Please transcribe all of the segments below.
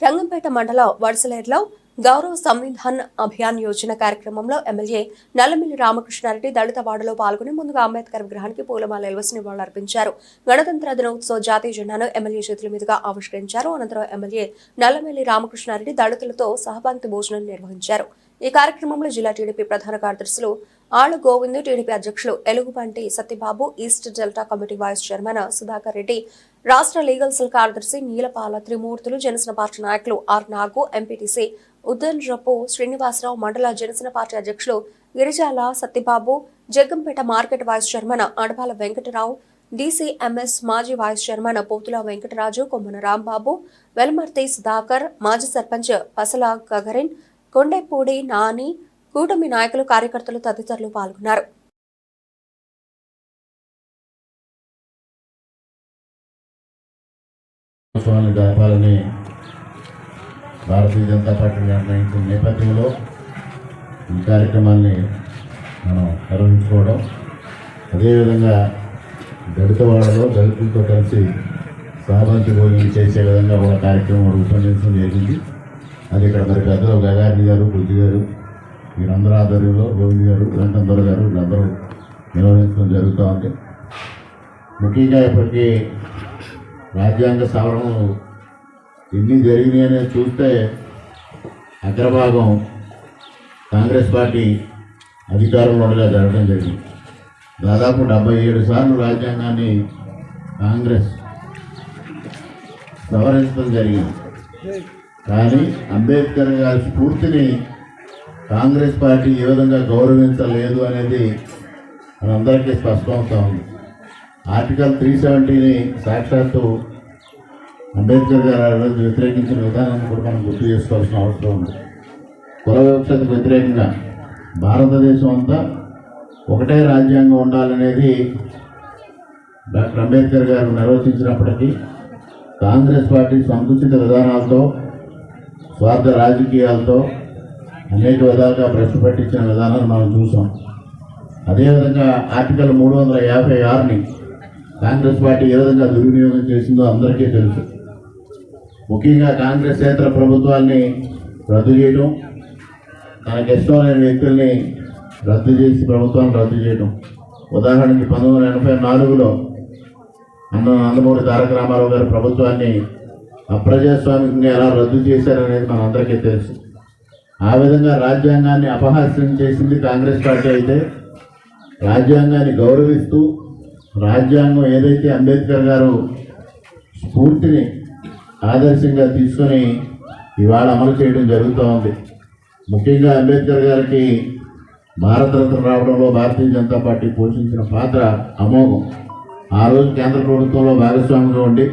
రంగంపేట మండలం వడసలేరులో గౌరవ సంవిధాన్ అభియాన్ యోజన కార్యక్రమంలో ఎమ్మెల్యే నల్లమిల్లి రామకృష్ణారెడ్డి దళిత వాడలో పాల్గొని ముందుగా అంబేద్కర్ విగ్రహానికి పూలమాల ఎల్వసి నివాళులర్పించారు గణతంత్ర దినోత్సవ జాతీయ జెండాను ఎమ్మెల్యే చేతుల మీదుగా ఆవిష్కరించారు. అనంతరం ఎమ్మెల్యే నల్లమిల్లి రామకృష్ణారెడ్డి దళితులతో సహపంక్తి భోజనం నిర్వహించారు. ఈ కార్యక్రమంలో జిల్లా టీడీపీ ప్రధాన కార్యదర్శులు ఆళ్ళ గోవింద్ టీడీపీ అధ్యక్షులు Elugubanti Satyababu east delta committee vice chairman Sudhakar Reddy రాష్ట్ర లీగల్ సెల్ కార్యదర్శి నీలపాల త్రిమూర్తులు జనసేన పార్టీ నాయకులు R Nagu MPTC Uddanrapu Srinivasarao మండల జనసేన పార్టీ అధ్యక్షులు Girijala Satyababu Jaggampeta market vice chairman Adapala Venkata Rao DCMS మాజీ వైస్ చైర్మన్ పోతుల వెంకటరాజు కొమ్మన రాంబాబు వెల్మర్తి సుధాకర్ మాజీ సర్పంచ్ పసల గగరిన్ కొండెపూడి నాని కూటమి నాయకులు కార్యకర్తలు తదితరులు పాల్గొన్నారు. ఉత్సవాన్ని జరపాలని భారతీయ జనతా పార్టీ నిర్ణయించిన నేపథ్యంలో ఈ కార్యక్రమాన్ని మనం నిర్వహించుకోవడం అదేవిధంగా దళిత వాళ్ళలో దళితులతో కలిసి సహబంతి భోజనం చేసే విధంగా ఒక కార్యక్రమం రూపొందించడం జరిగింది. అది ఇక్కడ మరి పెద్దలు గగారి గారు బుద్ధి గారు వీరందరూ ఆధ్వర్యంలో గోవింద్ గారు వెంకందరు గారు వీళ్ళందరూ నిర్వహించడం జరుగుతూ ఉంది. ముఖ్యంగా ఇప్పటికీ రాజ్యాంగ సవరణలు ఎన్ని జరిగినాయి అనేది చూస్తే అగ్రభాగం కాంగ్రెస్ పార్టీ అధికారంలో ఉండగా జరగడం జరిగింది. దాదాపు డెబ్బై ఏడు సార్లు రాజ్యాంగాన్ని కాంగ్రెస్ సవరించడం జరిగింది. కానీ అంబేద్కర్ గారి స్ఫూర్తిని కాంగ్రెస్ పార్టీ ఏ విధంగా గౌరవించలేదు అనేది మనందరికీ స్పష్టమవుతా ఉంది. ఆర్టికల్ త్రీ సెవెంటీని సాక్షాత్తు అంబేద్కర్ గారు ఆ రోజు వ్యతిరేకించిన విధానాన్ని కూడా మనం గుర్తు చేసుకోవాల్సిన అవసరం ఉంది. కుల వివక్షతకు వ్యతిరేకంగా భారతదేశం అంతా ఒకటే రాజ్యాంగం ఉండాలనేది డాక్టర్ అంబేద్కర్ గారు నిర్వచించినప్పటికీ కాంగ్రెస్ పార్టీ సంకుచిత విధానాలతో స్వార్థ రాజకీయాలతో అనేక విధాలుగా ప్రశ్న పట్టించిన విధానాన్ని మనం చూసాం. అదేవిధంగా ఆర్టికల్ మూడు వందల యాభై ఆరుని కాంగ్రెస్ పార్టీ ఏ విధంగా దుర్వినియోగం చేసిందో అందరికీ తెలుసు. ముఖ్యంగా కాంగ్రెస్ ఏతర ప్రభుత్వాన్ని రద్దు చేయడం తనకి ఇష్టమైన వ్యక్తుల్ని రద్దు చేసి ప్రభుత్వాన్ని రద్దు చేయడం ఉదాహరణకి పంతొమ్మిది వందల ఎనభై నాలుగులో అన్న నందమూరి తారక రామారావు గారి ప్రభుత్వాన్ని అప్రజాస్వామికంగా ఎలా రద్దు చేశారనేది మనందరికీ తెలుసు. ఆ విధంగా రాజ్యాంగాన్ని అపహాస్యం చేసింది కాంగ్రెస్ పార్టీ అయితే రాజ్యాంగాన్ని గౌరవిస్తూ రాజ్యాంగం ఏదైతే అంబేద్కర్ గారు స్ఫూర్తిని ఆదర్శంగా తీసుకొని ఇవాళ అమలు చేయడం జరుగుతూ ఉంది. ముఖ్యంగా అంబేద్కర్ గారికి భారతరత్న రావడంలో భారతీయ జనతా పార్టీ పోషించిన పాత్ర అమోఘం. ఆ రోజు కేంద్ర ప్రభుత్వంలో భాగస్వామిగా ఉండి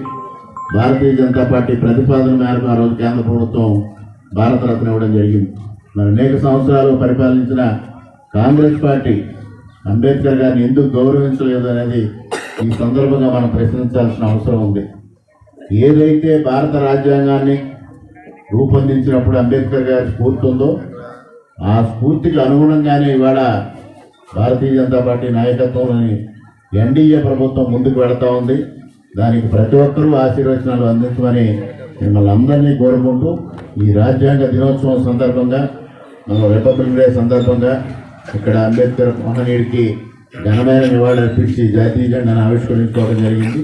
భారతీయ జనతా పార్టీ ప్రతిపాదన మేరకు ఆ రోజు కేంద్ర ప్రభుత్వం భారతరత్న ఇవ్వడం జరిగింది. మరి అనేక సంవత్సరాలు పరిపాలించిన కాంగ్రెస్ పార్టీ అంబేద్కర్ గారిని ఎందుకు గౌరవించలేదు అనేది ఈ సందర్భంగా మనం ప్రశ్నించాల్సిన అవసరం ఉంది. ఏదైతే భారత రాజ్యాంగాన్ని రూపొందించినప్పుడు అంబేద్కర్ గారి స్ఫూర్తి ఉందో ఆ స్ఫూర్తికి అనుగుణంగానే ఇవాళ భారతీయ జనతా పార్టీ నాయకత్వంలోని ఎన్డీఏ ప్రభుత్వం ముందుకు వెళతా ఉంది. దానికి ప్రతి ఒక్కరూ ఆశీర్వచనాలు అందించమని మిమ్మల్ని అందరినీ కోరుకుంటూ ఈ రాజ్యాంగ దినోత్సవం సందర్భంగా మన రిపబ్లిక్ డే సందర్భంగా ఇక్కడ అంబేద్కర్ మహనీయుడికి ఘనమైన నివాళులర్పించి జాతీయ జెండాను ఆవిష్కరించుకోవడం జరిగింది.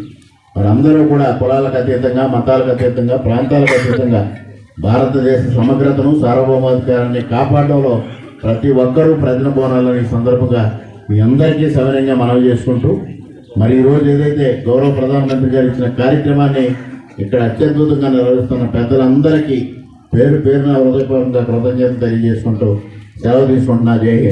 వారందరూ కూడా కులాలకు అతీతంగా మతాలకు అతీతంగా ప్రాంతాలకు అతీతంగా భారతదేశ సమగ్రతను సార్వభౌమాధికారాన్ని కాపాడడంలో ప్రతి ఒక్కరూ ప్రజల బోనాలని సందర్భంగా మీ అందరికీ సవినయంగా మనవి చేసుకుంటూ మరి ఈరోజు ఏదైతే గౌరవ ప్రధానమంత్రి గారు ఇచ్చిన కార్యక్రమాన్ని ఇక్కడ అత్యద్భుతంగా నిర్వహిస్తున్న పెద్దలందరికీ పేరు పేరున హృదయపూర్వకంగా కృతజ్ఞతలు తెలియజేసుకుంటూ ज़रूर भी सुनना चाहिए